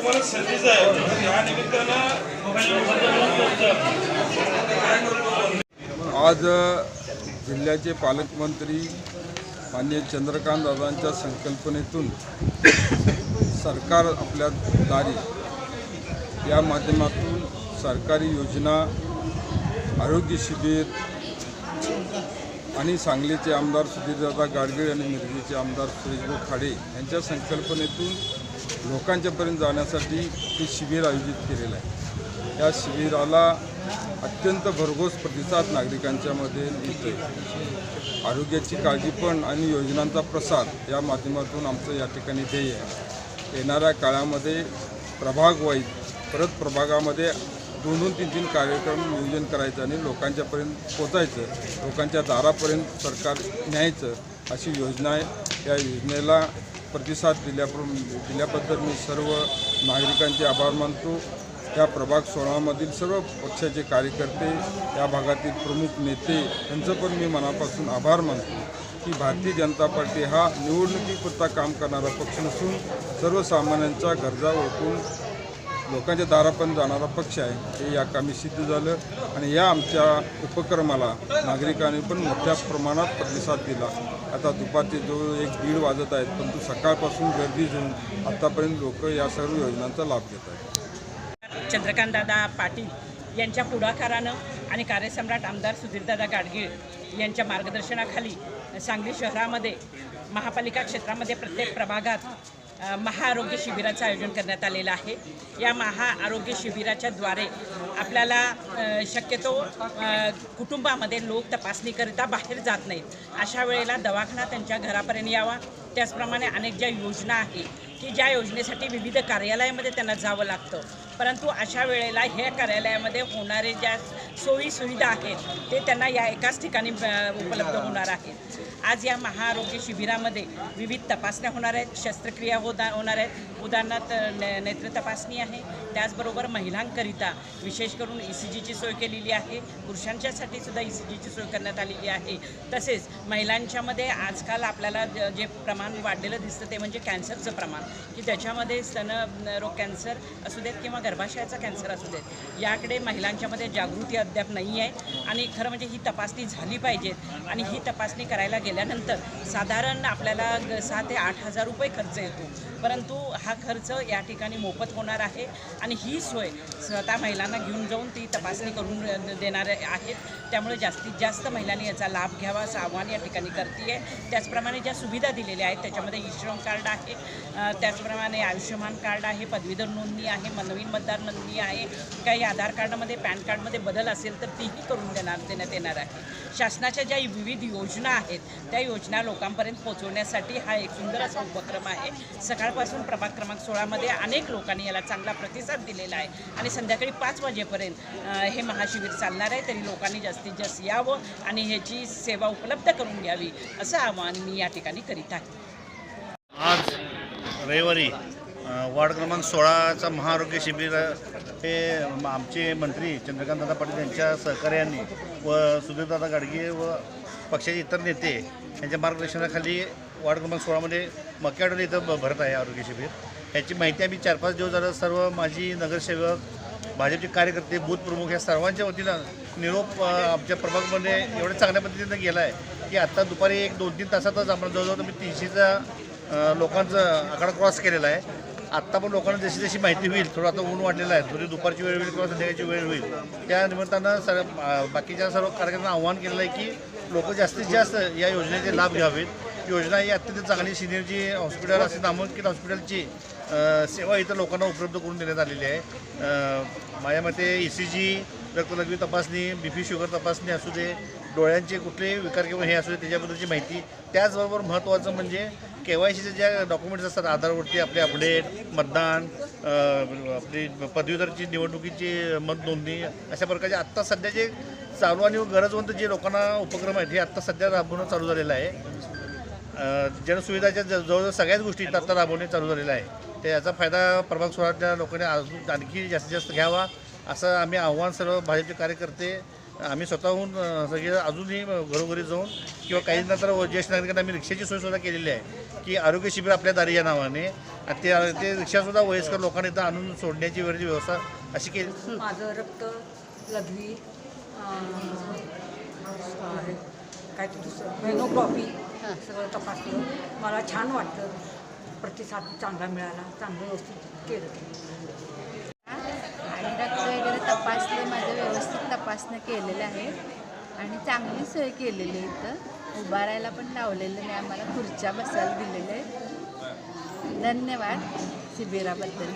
तुम्हाला सर्दीच आहे. या निमित्तानं आज जिल्ह्याचे पालकमंत्री माननीय चंद्रकांत दादांच्या संकल्पनेतून सरकार आपल्या दारी या माध्यमातून सरकारी योजना आरोग्य शिबिर आणि सांगलीचे आमदार सुधीरदादा गाडगीळ आणि मिरजेचे आमदार सुरेशभाऊ खाडे यांच्या संकल्पनेतून लोकांच्यापर्यंत जाण्यासाठी हे शिबिर आयोजित केलेलं आहे. या शिबिराला अत्यंत भरघोस प्रतिसाद नागरिकांच्यामध्ये मिळतोय आरोग्याची काळजी पण आणि योजनांचा प्रसार या माध्यमातून आमचं या ठिकाणी ध्येय आहे. येणाऱ्या काळामध्ये प्रभागवाईज परत प्रभागामध्ये दोन दोन तीन तीन कार्यक्रम नियोजन करायचं आणि लोकांच्यापर्यंत पोचायचं लोकांच्या दारापर्यंत सरकार न्यायचं अशी योजना आहे या योजनेला प्रतिसाद दिल्याप्र दिल्याबद्दल मी सर्व नागरिकांचे आभार मानतो. या प्रभाग सोहळामधील सर्व पक्षाचे कार्यकर्ते या भागातील प्रमुख नेते यांचं पण मी मनापासून आभार मानतो की भारतीय जनता पार्टी हा निवडणुकीपुरता काम करणारा पक्ष नसून सर्वसामान्यांच्या गरजा ओळखून लोकांच्या दारापर्यंत जाणारा पक्ष आहे हे या कामी सिद्ध झालं आणि या आमच्या उपक्रमाला नागरिकांनी पण मोठ्या प्रमाणात प्रतिसाद दिला. आता दुपारचे जो एक दीड वाजत आहेत परंतु सकाळपासून गर्दी घेऊन आत्तापर्यंत लोक या सर्व योजनांचा लाभ घेत आहेत. चंद्रकांतदादा पाटील यांच्या पुढाकारानं आणि कार्यसम्राट आमदार सुधीरदादा गाडगीळ यांच्या मार्गदर्शनाखाली सांगली शहरामध्ये महापालिका क्षेत्रामध्ये प्रत्येक प्रभागात महाआरोग्य शिबिराचं आयोजन करण्यात आलेलं आहे. या महाआरोग्य शिबिराच्या द्वारे आपल्याला शक्यतो कुटुंबामध्ये लोक तपासणीकरिता बाहेर जात नाहीत. अशा वेळेला दवाखाना त्यांच्या घरापर्यंत यावा. त्याचप्रमाणे अनेक ज्या योजना आहे की ज्या योजनेसाठी विविध कार्यालयामध्ये त्यांना जावं लागतं. परंतु अशा वेळेला ह्या कार्यालयामध्ये होणारे ज्या सोयीसुविधा आहेत. ते त्यांना या एकाच ठिकाणी उपलब्ध होणार आहेत. आज या महाआरोग्य शिबिरामध्ये विविध तपासण्या होणार आहेत. शस्त्रक्रिया होता होणार आहेत. उदाहरणार्थ ने नेत्र तपासणी आहे. त्याचबरोबर महिलांकरिता विशेष करून ई सी जीची सोय केलेली आहे. पुरुषांच्यासाठी सुद्धा ई सी जीची सोय करण्यात आलेली आहे. तसेच महिलांच्यामध्ये आजकाल आपल्याला ज- जे प्रमाण वाढलेलं दिसतं ते म्हणजे कॅन्सरचं प्रमाण. की त्याच्यामध्ये स्तन रोग कॅन्सर असू देत किंवा गर्भाशयाचा कॅन्सर असू देत याकडे महिलांच्यामध्ये जागृती अद्याप नाही आहे. आणि खरं म्हणजे ही तपासणी झाली पाहिजेत आणि ही तपासणी करायला गेल्यानंतर साधारण आपल्याला ग- सहा ते आठ हजार रुपये खर्च येतो. परंतु हा खर्च या ठिकाणी मोफत होणार आहे. आणि ही सोय स्वतः महिलांना घेऊन जाऊन ती तपासणी करून देणारे आहेत. त्यामुळे जास्तीत जास्त महिलांनी याचा लाभ घ्यावा असं आव्हान या ठिकाणी करते आहे त्याचप्रमाणे ज्या सुविधा दिलेल्या आहेत त्याच्यामध्ये ई श्रम कार्ड आहे. त्याचप्रमाणे आयुष्यमान कार्ड आहे पदवीधर नोंदणी आहे म- नवीन मतदार नोंदणी आहे. काही आधार कार्डमध्ये पॅन कार्डमध्ये बदल असेल तर तीही करून देणार देण्यात येणार आहे. शासनाच्या ज्या विविध योजना आहेत त्या योजना लोकांपर्यंत पोहोचवण्यासाठी हा एक सुंदर असा उपक्रम आहे. सकाळपासून प्रभाग क्रमांक सोळामध्ये अनेक लोकांनी याला चांगला प्रतिसाद दिलेला आहे. आणि संध्याकाळी पाच वाजेपर्यंत हे महाशिबिर चालणार आहे. तरी लोकांनी जास्तीत जास्त यावं आणि ह्याची सेवा उपलब्ध करून घ्यावी असं आवाहन मी या ठिकाणी करीत आहे. आज रविवारी वार्ड क्रमांक सोळाचा महाआरोग्य शिबिर हे आमचे मंत्री चंद्रकांतदादा पाटील यांच्या सहकार्याने व सुधीरदादा गाडगे व पक्षाचे इतर नेते यांच्या मार्गदर्शनाखाली वार्ड क्रमांक सोळामध्ये मक्याडोली इथं भरत आहे आरोग्य शिबिर. याची माहिती आम्ही चार पाच दिवस झालं सर्व माजी नगरसेवक भाजपचे कार्यकर्ते बूथ प्रमुख या सर्वांच्या वतीनं निरोप आमच्या प्रभागमध्ये एवढ्या चांगल्या पद्धतीनं गेला आहे की आत्ता दुपारी एक दोन तीन तासातच आम्हाला जवळजवळ तुम्ही तीनशेचा लोकांचा आकडा क्रॉस केलेला आहे. आत्ता पण लोकांना जशी जशी माहिती होईल थोडं आता ऊन वाढलेलं आहे थोडी दुपारची वेळ होईल किंवा संध्याकाळची वेळ होईल त्या निमित्तानं सर बाकीच्या सर्व कार्यकर्त्यांना आव्हान केलेलं आहे की लोक जास्तीत जास्त या योजनेचे लाभ घ्यावेत. योजना ही अत्यंत चांगली सिनियरची हॉस्पिटल असे नामांकित हॉस्पिटलची सेवा इथं लोकांना उपलब्ध करून देण्यात आलेली आहे. माझ्या मते ई सी जी रक्तलघवी तपासणी बी पी शुगर तपासणी असू दे डोळ्यांचे कुठलेही विकार किंवा हे असू दे त्याच्याबद्दलची माहिती त्याचबरोबर महत्त्वाचं म्हणजे के वाय सीचे ज्या डॉक्युमेंट्स असतात आधारवरती आपले अपडेट मतदान आपली पदवीधरची निवडणुकीची मत नोंदणी अशा प्रकारचे आत्ता सध्या जे चालू आणि गरजवंत जे लोकांना उपक्रम आहेत हे आत्ता सध्या राबवणं चालू झालेलं आहे. जनसुविधाच्या ज- जवळजवळ सगळ्याच गोष्टी इथं आत्ता राबवणे चालू झालेलं आहे. तर याचा फायदा प्रभाग स्वराज्या लोकांनी अजून आणखी जास्तीत जास्त घ्यावा असं आम्ही आव्हान सर्व भाजपचे कार्यकर्ते आम्ही स्वतःहून सगळे अजूनही घरोघरी जाऊन किंवा काही नंतर ज्येष्ठ नागरिकांना आम्ही रिक्षाची सोयसुद्धा केलेली आहे की आरोग्य शिबिर आपल्या दारी या नावाने. आणि ते ते रिक्षासुद्धा वयस्कर लोकांना इथं आणून सोडण्याची वेळची व्यवस्था अशी केली. माझं रक्त लघवी अं, काय ते दुसरं. मेनोग्रॉफी सगळं तपासलं. मला छान वाटलं. प्रतिसाद चांगला मिळाला. चांगलं व्यवस्थित केलं आणि रक्त वगैरे तपासले माझं व्यवस्थित तपासणं केलेलं आहे आणि चांगली सोय केलेली आहे इथं. उभारायला पण लावलेलं नाही आम्हाला खुर्च्या बसायला दिलेल्या आहेत. धन्यवाद शिबिराबद्दल